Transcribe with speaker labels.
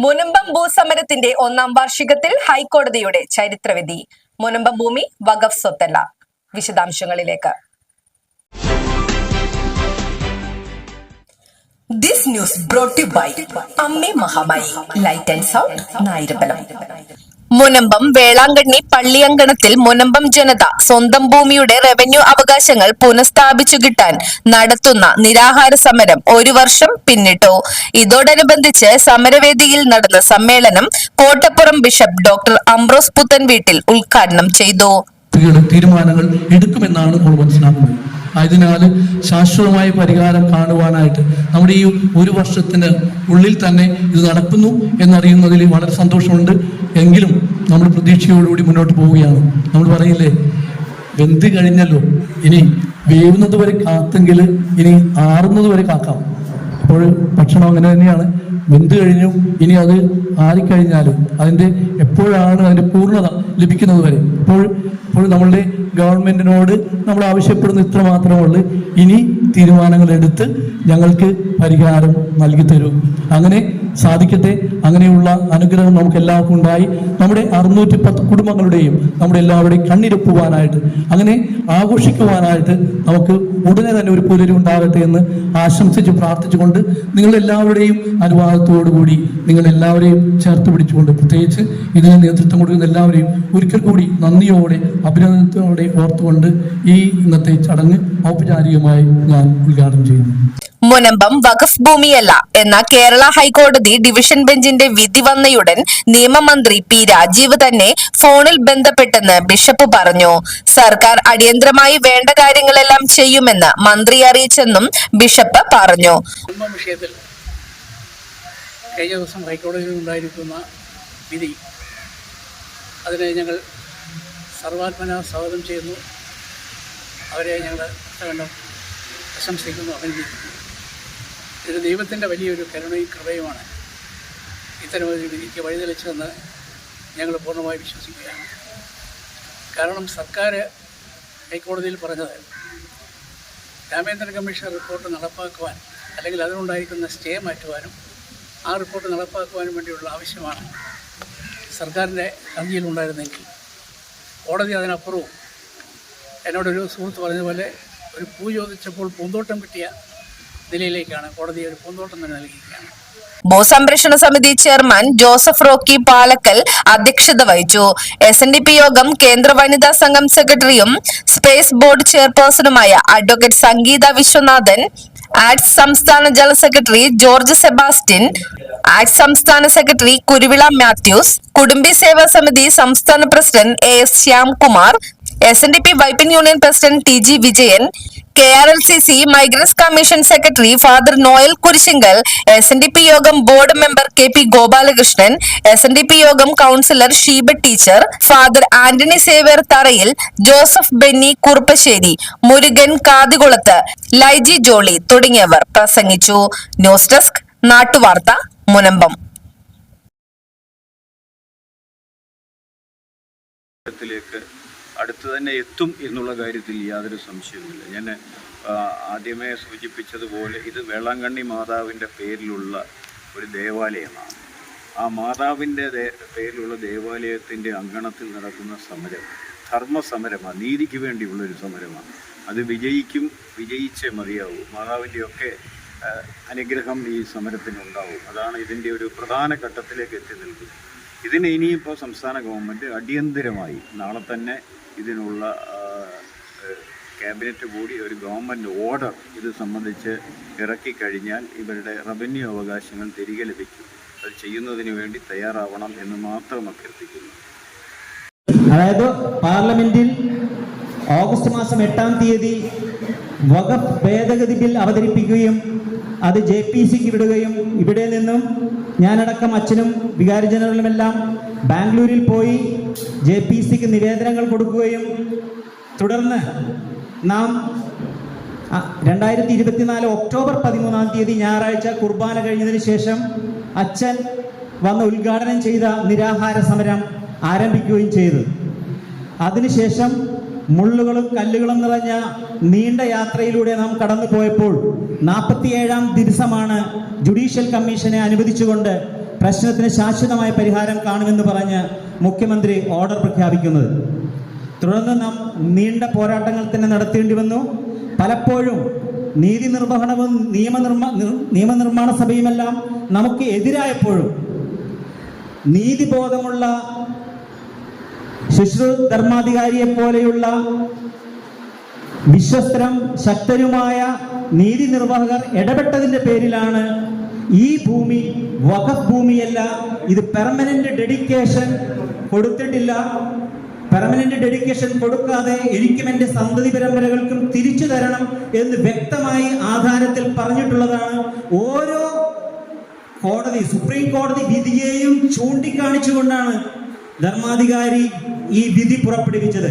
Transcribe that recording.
Speaker 1: മുനമ്പം ഭൂസമരത്തിന്റെ ഒന്നാം വാർഷികത്തിൽ ഹൈക്കോടതിയുടെ ചരിത്രവിധി. മുനമ്പം ഭൂമി വഖഫ് സ്വത്തല്ല. വിശദാംശങ്ങളിലേക്ക്. This news brought by Amme Mahamayi light and sound Nayarambalam. Munambam Velankanni പള്ളിയങ്കണത്തിൽ Munambam ജനത സ്വന്തം ഭൂമിയുടെ റവന്യൂ അവകാശങ്ങൾ പുനഃസ്ഥാപിച്ചു കിട്ടാൻ നടത്തുന്ന നിരാഹാര സമരം ഒരു വർഷം പിന്നിട്ടു. ഇതോടനുബന്ധിച്ച് സമരവേദിയിൽ നടന്ന സമ്മേളനം കോട്ടപ്പുറം ബിഷപ്പ് ഡോക്ടർ അംബ്രോസ് പുത്തൻ വീട്ടിൽ ഉദ്ഘാടനം ചെയ്തു.
Speaker 2: തീരു- തീരുമാനങ്ങൾ എടുക്കുമെന്നാണ് നമ്മൾ മനസ്സിലാക്കുന്നത്. അതിനാൽ ശാശ്വതമായ പരിഹാരം കാണുവാനായിട്ട് നമ്മുടെ ഈ ഒരു വർഷത്തിന് ഉള്ളിൽ തന്നെ ഇത് നടക്കുന്നു എന്നറിയുന്നതിൽ വളരെ സന്തോഷമുണ്ട്. എങ്കിലും നമ്മൾ പ്രതീക്ഷയോടുകൂടി മുന്നോട്ട് പോവുകയാണ്. നമ്മൾ പറയില്ലേ വെന്ത് കഴിഞ്ഞല്ലോ ഇനി വേവുന്നത് വരെ കാത്തെങ്കിൽ ഇനി ആറുന്നത് വരെ കാക്കാം. അപ്പോൾ ഭക്ഷണം അങ്ങനെ തന്നെയാണ്. വെന്ത് കഴിഞ്ഞു. ഇനി അത് ആറിക്കഴിഞ്ഞാലും അതിന്റെ എപ്പോഴാണ് അതിന്റെ പൂർണത ലഭിക്കുന്നത് വരെ. ഇപ്പോൾ ഇപ്പോൾ നമ്മളുടെ ഗവൺമെന്റിനോട് നമ്മൾ ആവശ്യപ്പെടുന്ന ഇത്ര മാത്രമേ ഉള്ളൂ. ഇനി തീരുമാനങ്ങൾ എടുത്ത് ഞങ്ങൾക്ക് പരിഹാരം നൽകി തരൂ. അങ്ങനെ സാധിക്കട്ടെ. അങ്ങനെയുള്ള അനുഗ്രഹം നമുക്ക് എല്ലാവർക്കും ഉണ്ടായി. നമ്മുടെ അറുന്നൂറ്റി പത്ത് കുടുംബങ്ങളുടെയും നമ്മുടെ എല്ലാവരുടെയും കണ്ണിരപ്പുവാനായിട്ട് അങ്ങനെ ആഘോഷിക്കുവാനായിട്ട് നമുക്ക് ഉടനെ തന്നെ ഒരു പുലരി ഉണ്ടാകട്ടെ എന്ന് ആശംസിച്ച് പ്രാർത്ഥിച്ചുകൊണ്ട് നിങ്ങളെല്ലാവരുടെയും അനുവാദത്തോടു കൂടി നിങ്ങളെല്ലാവരെയും ചേർത്ത് പിടിച്ചുകൊണ്ട് പ്രത്യേകിച്ച് ഇതിന് നേതൃത്വം കൊടുക്കുന്ന എല്ലാവരെയും ഒരിക്കൽ കൂടി നന്ദിയോടെ അഭിനന്ദനത്തോടെ ഓർത്തുകൊണ്ട് ഈ ഇന്നത്തെ ചടങ്ങ് ഔപചാരികമായി ഞാൻ ഉദ്ഘാടനം ചെയ്യുന്നു.
Speaker 1: മുനമ്പം വഖഫ് ഭൂമിയല്ല എന്ന കേരള ഹൈക്കോടതി ഡിവിഷൻ ബെഞ്ചിന്റെ വിധി വന്നയുടൻ നിയമമന്ത്രി പി രാജീവ് തന്നെ ഫോണിൽ ബന്ധപ്പെട്ടെന്ന് ബിഷപ്പ് പറഞ്ഞു. സർക്കാർ അടിയന്തരമായി വേണ്ട കാര്യങ്ങളെല്ലാം ചെയ്യുമെന്ന് മന്ത്രി അറിയിച്ചെന്നും ബിഷപ്പ് പറഞ്ഞു.
Speaker 3: വിഷയത്തിൽ കഴിഞ്ഞ ദിവസം ഹൈക്കോടതിയിൽ ഉണ്ടായിരിക്കുന്ന വിധി അതിനെ ഞങ്ങൾ സർവാത്മന സ്വാഗതം ചെയ്യുന്നു. അവരെ ഞങ്ങൾ പ്രശംസിക്കുന്നു അഭിനന്ദിക്കുന്നു ഇത് ദൈവത്തിന്റെ വലിയൊരു കരുണയും കൃപയുമാണ്. ഇത്തരമൊരു വിധിക്ക് വഴിതെളിച്ചതെന്ന് ഞങ്ങൾ പൂർണമായി വിശ്വസിക്കുകയാണ്. കാരണം സർക്കാർ ഹൈക്കോടതിയിൽ പറഞ്ഞത് രാമേന്ദ്ര കമ്മീഷൻ റിപ്പോർട്ട് നടപ്പാക്കുവാൻ അല്ലെങ്കിൽ അതിനുണ്ടായിരിക്കുന്ന സ്റ്റേ മാറ്റുവാനും ആ റിപ്പോർട്ട് നടപ്പാക്കുവാനും വേണ്ടിയുള്ള ആവശ്യമാണ് സർക്കാരിന്റെ ഹർജിയിലുണ്ടായിരുന്നെങ്കിൽ കോടതി അതിനപ്പുറവും എന്നോടൊരു സുഹൃത്ത് പറഞ്ഞതുപോലെ ഒരു പൂ ചോദിച്ചപ്പോൾ പൂന്തോട്ടം കിട്ടിയ നിലയിലേക്കാണ് കോടതി ഒരു പൂന്തോട്ടം തന്നെ നൽകിയിരിക്കുകയാണ്.
Speaker 1: ഭൂസംരക്ഷണ സമിതി ചെയർമാൻ ജോസഫ് റോക്കി പാലക്കൽ അധ്യക്ഷത വഹിച്ചു. എസ് എൻ ഡി പി യോഗം കേന്ദ്ര വനിതാ സംഘം സെക്രട്ടറിയും സ്പേസ് ബോർഡ് ചെയർപേഴ്സണുമായ അഡ്വക്കേറ്റ് സംഗീത വിശ്വനാഥൻ ആക്ട് സംസ്ഥാന general secretary George Sebastian act സംസ്ഥാന സെക്രട്ടറി കുരുവിള മാത്യൂസ് കുടുംബി സേവാ സമിതി സംസ്ഥാന president A S Shyamkumar S N D P Vypin union president T G Vijayan K R L C C migrants commission secretary father Noel Kurisinkal S N D P Yogam board member K P Gopalakrishnan S N D P Yogam councillor Sheeba teacher father Antony Xavier Tharayil Joseph Benny Kuruppassery Murukan Kathikulathu Laiji Jolly തുടങ്ങിയവർ പ്രസംഗിച്ചു. News desk നാട്ടുവാർത്ത Munambam
Speaker 4: ത്തിലേക്ക് അടുത്ത് തന്നെ എത്തും എന്നുള്ള കാര്യത്തിൽ യാതൊരു സംശയവുമില്ല. ഞാൻ ആദ്യമേ സൂചിപ്പിച്ചതുപോലെ ഇത് വേളാങ്കണ്ണി മാതാവിന്റെ പേരിലുള്ള ഒരു ദേവാലയമാണ്. ആ മാതാവിന്റെ പേരിലുള്ള ദേവാലയത്തിന്റെ അങ്കണത്തിൽ നടക്കുന്ന സമരം ധർമ്മസമരമാണ് നീതിക്ക് വേണ്ടിയുള്ളൊരു സമരമാണ്. അത് വിജയിക്കും വിജയിച്ചേ മതിയാവൂ. മാതാവിന്റെയൊക്കെ അനുഗ്രഹം ഈ സമരത്തിനുണ്ടാവും അതാണ് ഇതിന്റെ ഒരു പ്രധാന ഘട്ടത്തിലേക്ക് എത്തി നിൽക്കുന്നത്. ഇതിന് ഇനിയിപ്പോൾ സംസ്ഥാന ഗവൺമെന്റ് അടിയന്തിരമായി നാളെ തന്നെ ഇതിനുള്ള ക്യാബിനറ്റ് കൂടി ഒരു ഗവൺമെന്റ് ഓർഡർ ഇത് സംബന്ധിച്ച് ഇറക്കിക്കഴിഞ്ഞാൽ ഇവരുടെ റവന്യൂ അവകാശങ്ങൾ തിരികെ ലഭിക്കും. അത് ചെയ്യുന്നതിന് വേണ്ടി തയ്യാറാവണം എന്ന് മാത്രം അഭ്യർത്ഥിക്കുന്നു.
Speaker 5: അതായത് പാർലമെന്റിൽ ഓഗസ്റ്റ് മാസം എട്ടാം തീയതി വകഫ് ഭേദഗതി ബിൽ അവതരിപ്പിക്കുകയും അത് ജെ പി സിക്ക് വിടുകയും ഇവിടെ നിന്നും ഞാനടക്കം അച്ഛനും വികാരി ജനറലുമെല്ലാം ബാംഗ്ലൂരിൽ പോയി ജെ പി സിക്ക് നിവേദനങ്ങൾ കൊടുക്കുകയും തുടർന്ന് നാം രണ്ടായിരത്തി ഇരുപത്തിനാല് ഒക്ടോബർ പതിമൂന്നാം തീയതി ഞായറാഴ്ച കുർബാന കഴിഞ്ഞതിന് ശേഷം അച്ഛൻ വന്ന് ഉദ്ഘാടനം ചെയ്ത നിരാഹാര സമരം ആരംഭിക്കുകയും ചെയ്തു. അതിനുശേഷം മുള്ളുകളും കല്ലുകളും നിറഞ്ഞ നീണ്ട യാത്രയിലൂടെ നാം കടന്നു പോയപ്പോൾ നാൽപ്പത്തിയേഴാം ദിവസമാണ് ജുഡീഷ്യൽ കമ്മീഷനെ അനുവദിച്ചുകൊണ്ട് പ്രശ്നത്തിന് ശാശ്വതമായ പരിഹാരം കാണുമെന്ന് പറഞ്ഞ് മുഖ്യമന്ത്രി ഓർഡർ പ്രഖ്യാപിക്കുന്നത്. തുടർന്ന് നാം നീണ്ട പോരാട്ടങ്ങൾ തന്നെ നടത്തേണ്ടി വന്നു. പലപ്പോഴും നീതി നിർവഹണവും നിയമനിർമ്മാ നിർ- നിയമനിർമ്മാണ സഭയുമെല്ലാം നമുക്ക് എതിരായപ്പോഴും നീതിബോധമുള്ള ശുശ്രൂ ധർമാധികാരിയെ പോലെയുള്ള വിശ്വസ്തരും ശക്തരുമായ നീതി നിർവാഹകർ ഇടപെട്ടതിന്റെ പേരിലാണ് ഈ ഭൂമി വഖഫ് ഭൂമിയല്ല ഇത് പെർമനന്റ് ഡെഡിക്കേഷൻ കൊടുത്തിട്ടില്ല. പെർമനന്റ് ഡെഡിക്കേഷൻ കൊടുക്കാതെ എനിക്കും എന്റെ സന്തതി പരമ്പരകൾക്കും തിരിച്ചു തരണം എന്ന് വ്യക്തമായി ആധാരത്തിൽ പറഞ്ഞിട്ടുള്ളതാണ്. ഓരോ കോടതി സുപ്രീം കോടതി വിധിയെയും ചൂണ്ടിക്കാണിച്ചുകൊണ്ടാണ് ധർമാധികാരി ഈ വിധി പുറപ്പെടുവിച്ചത്.